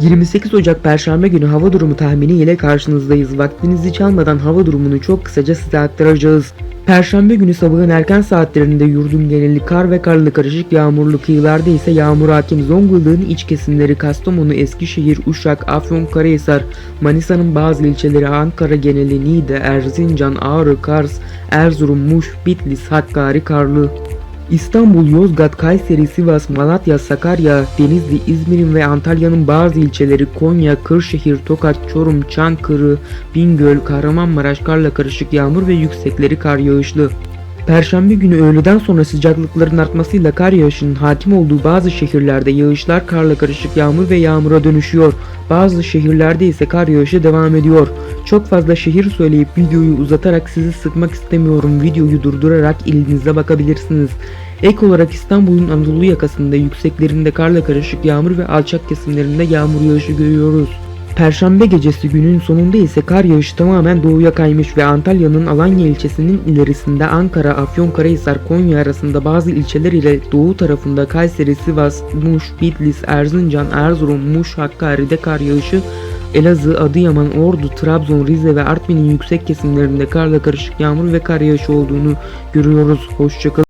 28 Ocak Perşembe günü hava durumu tahmini ile karşınızdayız. Vaktinizi çalmadan hava durumunu çok kısaca size aktaracağız. Perşembe günü sabahın erken saatlerinde yurdun geneli kar ve karlı karışık yağmurlu kıyılarda ise yağmur hakim Zonguldak'ın iç kesimleri Kastamonu, Eskişehir, Uşak, Afyonkarahisar, Manisa'nın bazı ilçeleri Ankara geneli Niğde, Erzincan, Ağrı, Kars, Erzurum, Muş, Bitlis, Hakkari karlı. İstanbul, Yozgat, Kayseri, Sivas, Malatya, Sakarya, Denizli, İzmir'in ve Antalya'nın bazı ilçeleri Konya, Kırşehir, Tokat, Çorum, Çankırı, Bingöl, Kahramanmaraş karla karışık yağmur ve yüksekleri kar yağışlı. Perşembe günü öğleden sonra sıcaklıkların artmasıyla kar yağışının hakim olduğu bazı şehirlerde yağışlar karla karışık yağmur ve yağmura dönüşüyor. Bazı şehirlerde ise kar yağışı devam ediyor. Çok fazla şehir söyleyip videoyu uzatarak sizi sıkmak istemiyorum. Videoyu durdurarak ilinize bakabilirsiniz. Ek olarak İstanbul'un Anadolu yakasında yükseklerinde karla karışık yağmur ve alçak kesimlerinde yağmur yağışı görüyoruz. Perşembe gecesi günün sonunda ise kar yağışı tamamen doğuya kaymış ve Antalya'nın Alanya ilçesinin ilerisinde Ankara, Afyonkarahisar, Konya arasında bazı ilçeler ile doğu tarafında Kayseri, Sivas, Muş, Bitlis, Erzincan, Erzurum, Muş, Hakkari'de kar yağışı Elazığ, Adıyaman, Ordu, Trabzon, Rize ve Artvin'in yüksek kesimlerinde karla karışık yağmur ve kar yağışı olduğunu görüyoruz. Hoşçakalın.